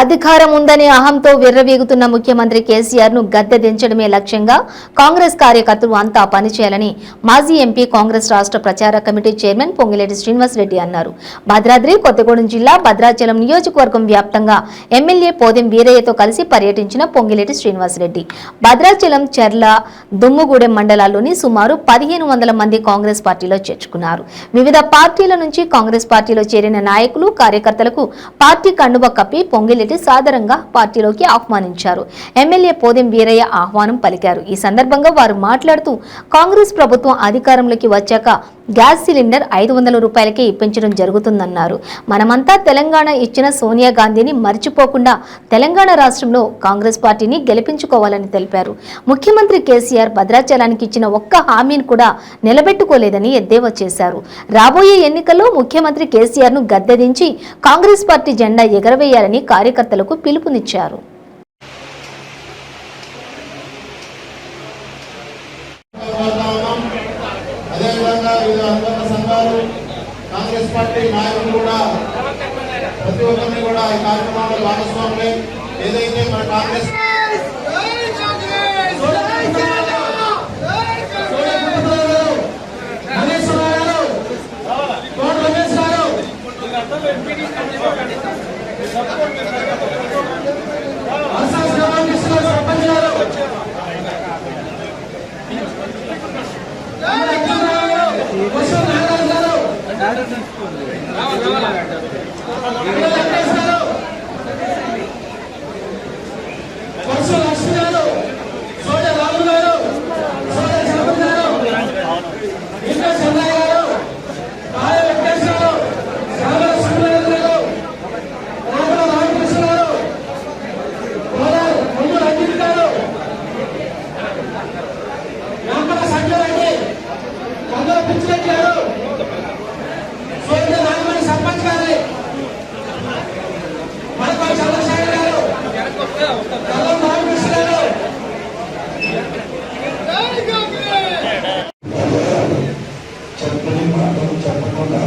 అధికారం ఉందనే అహంతో విర్రవీగుతున్న ముఖ్యమంత్రి కేసీఆర్ను గద్దె దించడమే లక్ష్యంగా కాంగ్రెస్ కార్యకర్తలు అంతా పనిచేయాలని మాజీ ఎంపీ కాంగ్రెస్ రాష్ట్ర ప్రచార కమిటీ చైర్మన్ పొంగిలేటి శ్రీనివాస్ రెడ్డి అన్నారు. భద్రాద్రి కొత్తగూడెం జిల్లా భద్రాచలం నియోజకవర్గం వ్యాప్తంగా ఎమ్మెల్యే పోదెం వీరయ్యతో కలిసి పర్యటించిన పొంగిలేటి శ్రీనివాస్ రెడ్డి. భద్రాచలం చెర్ల దుమ్ముగూడెం మండలాల్లోని సుమారు పదిహేను వందల మంది కాంగ్రెస్ పార్టీలో చేర్చుకున్నారు. వివిధ పార్టీల నుంచి కాంగ్రెస్ పార్టీలో చేరిన నాయకులు కార్యకర్తలకు పార్టీ కండువ కప్పి పొంగిలేటి సాదరంగా పార్టీలోకి ఆహ్వానించారు. ఎమ్మెల్యే పోదెం వీరయ్య ఆహ్వానం పలికారు. ఈ సందర్భంగా వారు మాట్లాడుతూ కాంగ్రెస్ ప్రభుత్వం అధికారంలోకి వచ్చాక గ్యాస్ సిలిండర్ ఐదు వందల రూపాయలకే ఇప్పించడం జరుగుతుందన్నారు. మనమంతా తెలంగాణ ఇచ్చిన సోనియా గాంధీని మర్చిపోకుండా తెలంగాణ రాష్ట్రంలో కాంగ్రెస్ పార్టీని గెలిపించుకోవాలని తెలిపారు. ముఖ్యమంత్రి కేసీఆర్ భద్రాచలానికి ఇచ్చిన ఒక్క హామీని కూడా నిలబెట్టుకోలేదని ఎద్దేవా చేశారు. రాబోయే ఎన్నికల్లో ముఖ్యమంత్రి కేసీఆర్ను గద్దెదించి కాంగ్రెస్ పార్టీ జెండా ఎగరవేయాలని కార్యకర్తలకు పిలుపునిచ్చారు. కాంగ్రెస్ పార్టీ నాయకులు కూడా ప్రతి ఒక్కరిని కూడా ఈ కార్యక్రమంలో భాగస్వాములే. ఏదైతే మన కాంగ్రెస్ తెలుసుకోండి చెప్పని మాటలు చెప్పకుండా